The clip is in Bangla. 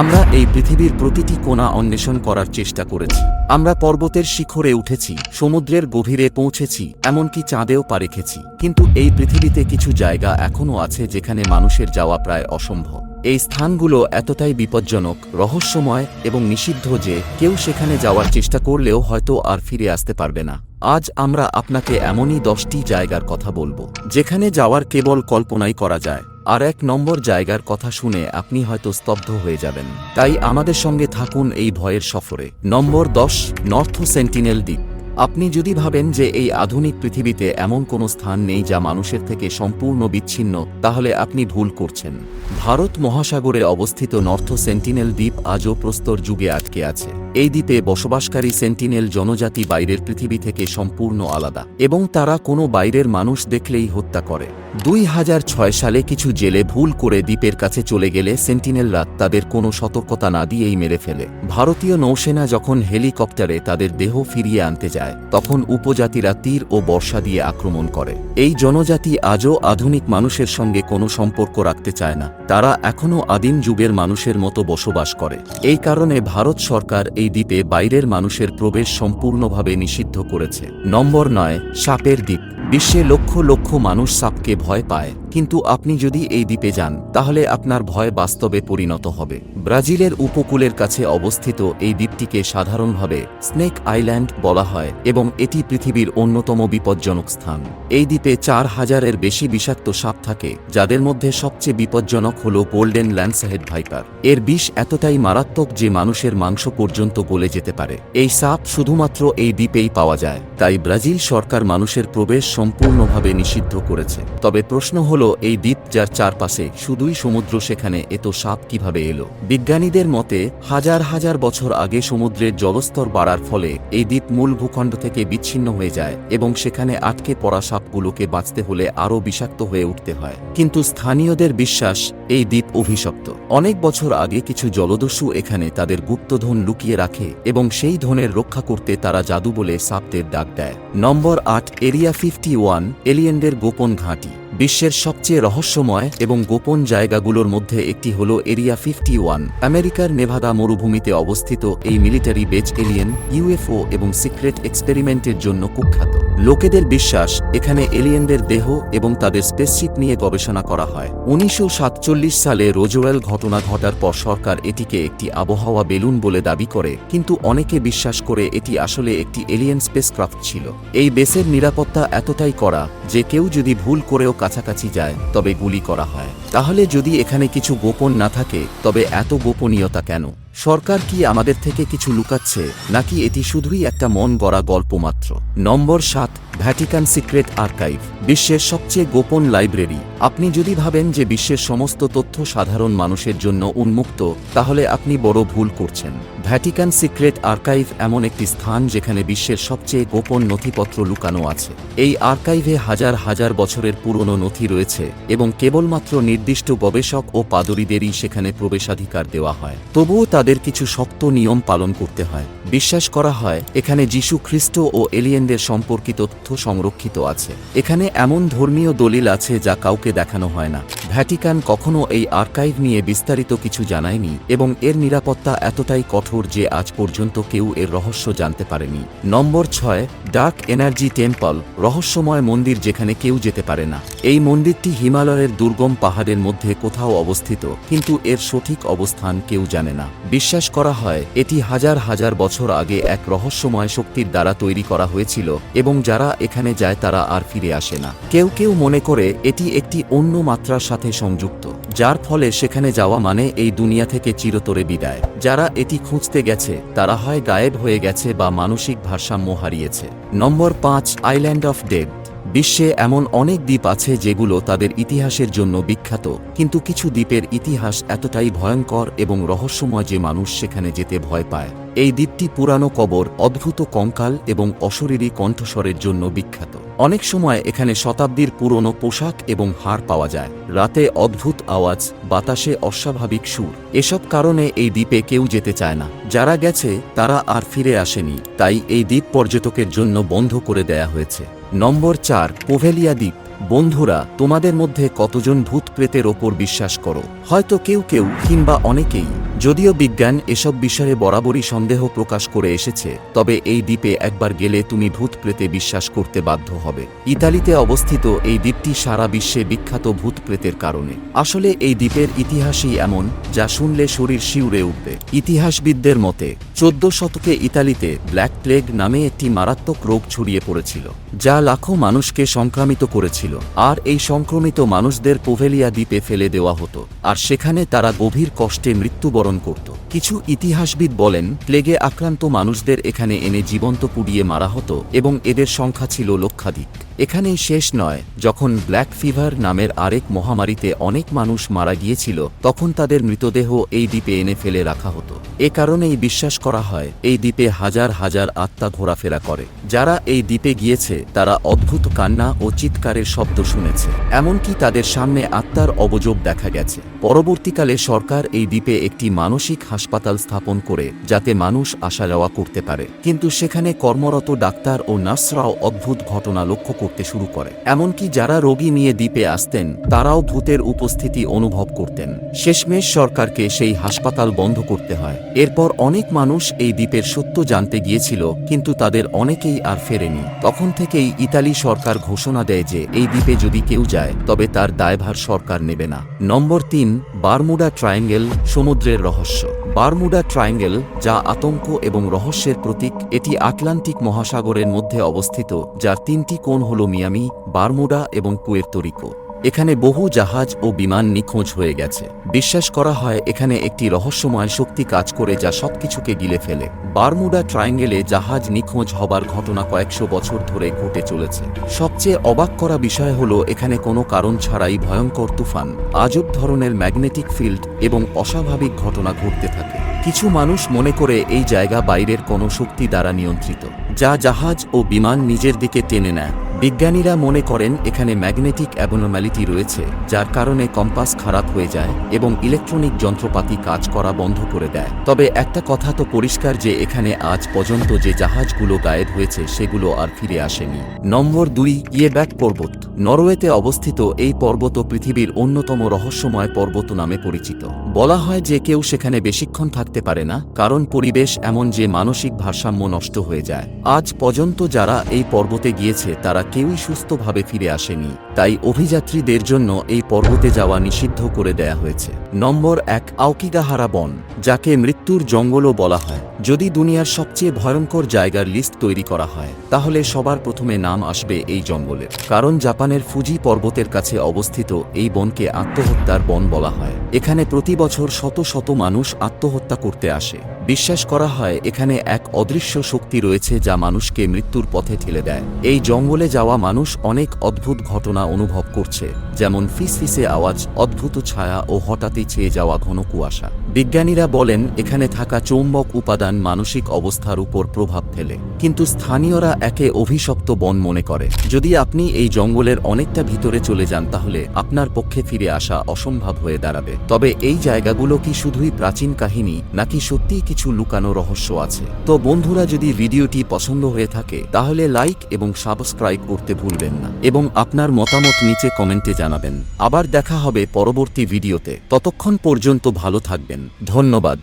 আমরা এই পৃথিবীর প্রতিটি কোণা অন্বেষণ করার চেষ্টা করেছি। আমরা পর্বতের শিখরে উঠেছি, সমুদ্রের গভীরে পৌঁছেছি, এমনকি চাঁদেও পা রেখেছি। কিন্তু এই পৃথিবীতে কিছু জায়গা এখনও আছে যেখানে মানুষের যাওয়া প্রায় অসম্ভব। এই স্থানগুলো এতটাই বিপজ্জনক, রহস্যময় এবং নিষিদ্ধ যে কেউ সেখানে যাওয়ার চেষ্টা করলেও হয়তো আর ফিরে আসতে পারবে না। আজ আমরা আপনাকে এমনই দশটি জায়গার কথা বলব, যেখানে যাওয়ার কেবল কল্পনাই করা যায়। আর এক নম্বর জায়গার কথা শুনে আপনি হয়তো স্তব্ধ হয়ে যাবেন। তাই আমাদের সঙ্গে থাকুন এই ভয়ের সফরে। নম্বর দশ, নর্থ সেন্টিনেল দ্বীপ। আপনি যদি ভাবেন যে এই আধুনিক পৃথিবীতে এমন কোনো স্থান নেই যা মানুষের থেকে সম্পূর্ণ বিচ্ছিন্ন, তাহলে আপনি ভুল করছেন। ভারত মহাসাগরে অবস্থিত নর্থ সেন্টিনেল দ্বীপ আজও প্রস্তর যুগে আটকে আছে। এই দ্বীপে বসবাসকারী সেন্টিনেল জনজাতি বাইরের পৃথিবী থেকে সম্পূর্ণ আলাদা এবং তারা কোনো বাইরের মানুষ দেখলেই হত্যা করে। দুই হাজার ছয় সালে কিছু জেলে ভুল করে দ্বীপের কাছে চলে গেলে সেন্টিনেলরা তাদের কোনো সতর্কতা না দিয়েই মেরে ফেলে। ভারতীয় নৌসেনা যখন হেলিকপ্টারে তাদের দেহ ফিরিয়ে আনতে যায়, তখন উপজাতিরা তীর ও বর্ষা দিয়ে আক্রমণ করে। এই জনজাতি আজও আধুনিক মানুষের সঙ্গে কোনো সম্পর্ক রাখতে চায় না। তারা এখনও আদিম যুগের মানুষের মতো বসবাস করে। এই কারণে ভারত সরকার এই দ্বীপে বাইরের মানুষের প্রবেশ সম্পূর্ণভাবে নিষিদ্ধ করেছে। নম্বর নয়, সাপের দ্বীপ। বিশ্বে লক্ষ লক্ষ মানুষ সাপকে ভয় পায়। কিন্তু আপনি যদি এই দ্বীপে যান, তাহলে আপনার ভয় বাস্তবে পরিণত হবে। ব্রাজিলের উপকূলের কাছে অবস্থিত এই দ্বীপটিকে সাধারণভাবে স্নেক আইল্যান্ড বলা হয় এবং এটি পৃথিবীর অন্যতম বিপজ্জনক স্থান। এই দ্বীপে চার হাজারের বেশি বিষাক্ত সাপ থাকে, যাদের মধ্যে সবচেয়ে বিপজ্জনক হল গোল্ডেন ল্যান্ডসহেড ভাইপার। এর বিষ এতটাই মারাত্মক যে মানুষের মাংস পর্যন্ত গলে যেতে পারে। এই সাপ শুধুমাত্র এই দ্বীপেই পাওয়া যায়। তাই ব্রাজিল সরকার মানুষের প্রবেশ সম্পূর্ণভাবে নিষিদ্ধ করেছে। তবে প্রশ্ন হল এই দ্বীপ যার চারপাশে শুধুই সমুদ্র সেখানে এত সাপ কীভাবে এলো? বিজ্ঞানীদের মতে, হাজার হাজার বছর আগে সমুদ্রের জলস্তর বাড়ার ফলে এই দ্বীপ মূল ভূখণ্ড থেকে বিচ্ছিন্ন হয়ে যায় এবং সেখানে আটকে পড়া সাপগুলোকে বাঁচতে হলে আরও বিষাক্ত হয়ে উঠতে হয়। কিন্তু স্থানীয়দের বিশ্বাস, এই দ্বীপ অভিশপ্ত। অনেক বছর আগে কিছু জলদস্যু এখানে তাদের গুপ্তধন লুকিয়ে রাখে এবং সেই ধনের রক্ষা করতে তারা জাদু বলে সাপদের ডাক দেয়। নম্বর আট, এরিয়া ফিফটি ওয়ান, এলিয়েনদের গোপন ঘাঁটি। বিশ্বের সবচেয়ে রহস্যময় এবং গোপন জায়গাগুলোর মধ্যে একটি হল এরিয়া ফিফটি ওয়ান। আমেরিকার নেভাদা মরুভূমিতে অবস্থিত এই মিলিটারি বেজ এলিয়েন, ইউএফও এবং সিক্রেট এক্সপেরিমেন্টের জন্য কুখ্যাত। লোকেদের বিশ্বাস, এখানে এলিয়েনদের দেহ এবং তাদের স্পেসশিপ নিয়ে গবেষণা করা হয়। উনিশশো সাতচল্লিশ সালে রোজওয়েল ঘটনা ঘটার পর সরকার এটিকে একটি আবহাওয়া বেলুন বলে দাবি করে, কিন্তু অনেকে বিশ্বাস করে এটি আসলে একটি এলিয়েন স্পেসক্রাফট ছিল। এই বেসের নিরাপত্তা এতটাই করা যে কেউ যদি ভুল করেও কাছাকাছি যায়, তবে গুলি করা হয়। তাহলে যদি এখানে কিছু গোপন না থাকে, তবে এত গোপনীয়তা কেন? সরকার কি আমাদের থেকে কিছু লুকাচ্ছে, নাকি এটি শুধুই একটা মন গড়া গল্প মাত্র? নম্বর সাত ভ্যাটিকান সিক্রেট আর্কাইভ বিশ্বের সবচেয়ে গোপন লাইব্রেরি। আপনি যদি ভাবেন যে বিশ্বের সমস্ত তথ্য সাধারণ মানুষের জন্য উন্মুক্ত, তাহলে আপনি বড় ভুল করছেন। ভ্যাটিকান সিক্রেট আর্কাইভ এমন একটি স্থান যেখানে বিশ্বের সবচেয়ে গোপন নথিপত্র লুকানো আছে। এই আর্কাইভে হাজার হাজার বছরের পুরনো নথি রয়েছে এবং কেবলমাত্র নির্দিষ্ট গবেষক ও পাদরীদেরই সেখানে প্রবেশাধিকার দেওয়া হয়। তবুও তাদের কিছু শক্ত নিয়ম পালন করতে হয়। বিশ্বাস করা হয়, এখানে যীশু খ্রিস্ট ও এলিয়েনদের সম্পর্কিত তথ্য সংরক্ষিত আছে। এখানে এমন ধর্মীয় দলিল আছে যা কাউকে দেখানো হয় না। ভ্যাটিকান কখনো এই আর্কাইভ নিয়ে বিস্তারিত কিছু জানায়নি এবং এর নিরাপত্তা এতটাই কঠোর যে আজ পর্যন্ত কেউ এর রহস্য জানতে পারেনি। নম্বর ছয়, ডার্ক এনার্জি টেম্পল, রহস্যময় মন্দির যেখানে কেউ যেতে পারে না। এই মন্দিরটি হিমালয়ের দুর্গম পাহাড়ের মধ্যে কোথাও অবস্থিত, কিন্তু এর সঠিক অবস্থান কেউ জানে না। বিশ্বাস করা হয়, এটি হাজার হাজার বছর আগে এক রহস্যময় শক্তির দ্বারা তৈরি করা হয়েছিল, এবং যারা এখানে যায় তারা আর ফিরে আসে না। কেউ কেউ মনে করে, এটি একটি অন্য মাত্রার সাথে সংযুক্ত, যার ফলে সেখানে যাওয়া মানে এই দুনিয়া থেকে চিরতরে বিদায়। যারা এটি খুঁজতে গেছে, তারা হয় গায়েব হয়ে গেছে বা মানসিক ভারসাম্য হারিয়েছে। নম্বর পাঁচ আইল্যান্ড অফ ডেড বিশ্বে এমন অনেক দ্বীপ আছে যেগুলো তাদের ইতিহাসের জন্য বিখ্যাত, কিন্তু কিছু দ্বীপের ইতিহাস এতটাই ভয়ঙ্কর এবং রহস্যময় যে মানুষ সেখানে যেতে ভয় পায়। এই দ্বীপটি পুরানো কবর, অদ্ভুত কঙ্কাল এবং অশরীরী কণ্ঠস্বরের জন্য বিখ্যাত। অনেক সময় এখানে শতাব্দীর পুরনো পোশাক এবং হার পাওয়া যায়। রাতে অদ্ভুত আওয়াজ, বাতাসে অস্বাভাবিক সুর। এসব কারণে এই দ্বীপে কেউ যেতে চায় না। যারা গেছে, তারা আর ফিরে আসেনি। তাই এই দ্বীপ পর্যটকের জন্য বন্ধ করে দেয়া হয়েছে। নম্বর চার, পোভেলিয়া দ্বীপ। বন্ধুরা, তোমাদের মধ্যে কতজন ভূত প্রেতের ওপর বিশ্বাস করো? হয়তো কেউ কেউ কিংবা অনেকেই যদিও বিজ্ঞান এসব বিষয়ে বরাবরই সন্দেহ প্রকাশ করে এসেছে, তবে এই দ্বীপে একবার গেলে তুমি ভূত প্রেতে বিশ্বাস করতে বাধ্য হবে। ইতালিতে অবস্থিত এই দ্বীপটি সারা বিশ্বে বিখ্যাত ভূত প্রেতের কারণে। আসলে এই দ্বীপের ইতিহাসই এমন, যা শুনলে শরীর শিউরে উঠবে। ইতিহাসবিদদের মতে, চোদ্দ শতকে ইতালিতে ব্ল্যাক প্লেগ নামে একটি মারাত্মক রোগ ছড়িয়ে পড়েছিল, যা লাখো মানুষকে সংক্রামিত করেছিল, আর এই সংক্রমিত মানুষদের পোভেলিয়া দ্বীপে ফেলে দেওয়া হতো, আর সেখানে তারা গভীর কষ্টে মৃত্যুবরণ করত। কিছু ইতিহাসবিদ বলেন, প্লেগে আক্রান্ত মানুষদের এখানে এনে জীবন্ত পুড়িয়ে মারা হতো এবং এদের সংখ্যা ছিল লক্ষাধিক। এখানেই শেষ নয়, যখন ব্ল্যাক ফিভার নামের আরেক মহামারীতে অনেক মানুষ মারা গিয়েছিল, তখন তাদের মৃতদেহ এই দ্বীপে এনে ফেলে রাখা হতো। এ কারণেই বিশ্বাস করা হয়, এই দ্বীপে হাজার হাজার আত্মা ঘোরাফেরা করে। যারা এই দ্বীপে গিয়েছে, তারা অদ্ভুত কান্না ও চিৎকারের শব্দ শুনেছে। এমনকি তাদের সামনে আত্মার অবযোগ দেখা গেছে। পরবর্তীকালে সরকার এই দ্বীপে একটি মানসিক হাসপাতাল স্থাপন করে, যাতে মানুষ আসা যাওয়া করতে পারে। কিন্তু সেখানে কর্মরত ডাক্তার ও নার্সরাও অদ্ভুত ঘটনা লক্ষ্য করতে শুরু করে। এমনকি যারা রোগী নিয়ে দ্বীপে আসতেন, তারাও ভূতের উপস্থিতি অনুভব করতেন। শেষমেশ সরকারকে সেই হাসপাতাল বন্ধ করতে হয়। এরপর অনেক মানুষ এই দ্বীপের সত্য জানতে গিয়েছিল, কিন্তু তাদের অনেকেই আর ফেরেনি। তখন থেকেই ইতালি সরকার ঘোষণা দেয় যে, এই দ্বীপে যদি কেউ যায়, তবে তার দায়ভার সরকার নেবে না। নম্বর তিন, বারমুডা ট্রায়াঙ্গেল, সমুদ্রের রহস্য। বারমুডা ট্রায়াঙ্গেল, যা আতঙ্ক এবং রহস্যের প্রতীক, এটি আটলান্টিক মহাসাগরের মধ্যে অবস্থিত, যার তিনটি কোণ হল মিয়ামি, বারমুডা এবং পুয়ের্তোরিকো এখানে বহু জাহাজ ও বিমান নিখোঁজ হয়ে গেছে। বিশ্বাস করা হয়, এখানে একটি রহস্যময় শক্তি কাজ করে যা সবকিছুকে গিলে ফেলে। বারমুডা ট্রায়াঙ্গেলে জাহাজ নিখোঁজ হবার ঘটনা কয়েকশো বছর ধরে ঘটে চলেছে। সবচেয়ে অবাক করা বিষয় হল, এখানে কোনো কারণ ছাড়াই ভয়ঙ্কর তুফান, আজব ধরনের ম্যাগনেটিক ফিল্ড এবং অস্বাভাবিক ঘটনা ঘটতে থাকে। কিছু মানুষ মনে করে এই জায়গা বাইরের কোনো শক্তি দ্বারা নিয়ন্ত্রিত, যা জাহাজ ও বিমান নিজের দিকে টেনে নেয়। বিজ্ঞানীরা মনে করেন এখানে ম্যাগনেটিক অ্যাবনর্ম্যালিটি রয়েছে, যার কারণে কম্পাস খারাপ হয়ে যায় এবং ইলেকট্রনিক যন্ত্রপাতি কাজ করা বন্ধ করে দেয়। তবে একটা কথা তো পরিষ্কার যে এখানে আজ পর্যন্ত যে জাহাজগুলো গায়েব হয়েছে সেগুলো আর ফিরে আসেনি। নম্বর দুই ইয়েব্যাক পর্বত। নরওয়েতে অবস্থিত এই পর্বত পৃথিবীর অন্যতম রহস্যময় পর্বত নামে পরিচিত। বলা হয় যে কেউ সেখানে বেশিক্ষণ থাকতে পারে না, কারণ পরিবেশ এমন যে মানসিক ভারসাম্য নষ্ট হয়ে যায়। আজ পর্যন্ত যারা এই পর্বতে গিয়েছে তারা কেউই সুস্থভাবে ফিরে আসেনি। তাই অভিযাত্রীদের জন্য এই পর্বতে যাওয়া নিষিদ্ধ করে দেয়া হয়েছে। নম্বর এক আউকিগাহারা বন, যাকে মৃত্যুর জঙ্গলও বলা হয়। যদি দুনিয়ার সবচেয়ে ভয়ঙ্কর জায়গার লিস্ট তৈরি করা হয়, তাহলে সবার প্রথমে নাম আসবে এই জঙ্গলের। কারণ জাপানের ফুজি পর্বতের কাছে অবস্থিত এই বনকে আত্মহত্যার বন বলা হয়। এখানে প্রতি বছর শত শত মানুষ আত্মহত্যা করতে আসে। বিশ্বাস করা হয়, এখানে এক অদৃশ্য শক্তি রয়েছে যা মানুষকে মৃত্যুর পথে ঠেলে দেয়। এই জঙ্গলে যাওয়া মানুষ অনেক অদ্ভুত ঘটনা অনুভব করছে, যেমন ফিসফিসে আওয়াজ, অদ্ভুত ছায়া ও হঠাৎই ছেয়ে যাওয়া ঘন কুয়াশা। বিজ্ঞানীরা বলেন, এখানে থাকা চৌম্বক উপাদান মানসিক অবস্থার উপর প্রভাব ফেলে, কিন্তু স্থানীয়রা একে অভিশপ্ত বন মনে করে। যদি আপনি এই জঙ্গলের অনেকটা ভিতরে চলে যান, তাহলে আপনার পক্ষে ফিরে আসা অসম্ভব হয়ে দাঁড়াবে। তবে এই জায়গাগুলো কি শুধুই প্রাচীন কাহিনী, নাকি সত্যিই কিছু লুকানো রহস্য আছে। তো বন্ধুরা, যদি ভিডিওটি পছন্দ হয়ে থাকে, তাহলে লাইক এবং সাবস্ক্রাইব করতে ভুলবেন না। এবং আপনার মতামত নিচে কমেন্টে জানাবেন। আবার দেখা হবে পরবর্তী ভিডিওতে। ততক্ষণ পর্যন্ত ভালো থাকবেন। ধন্যবাদ।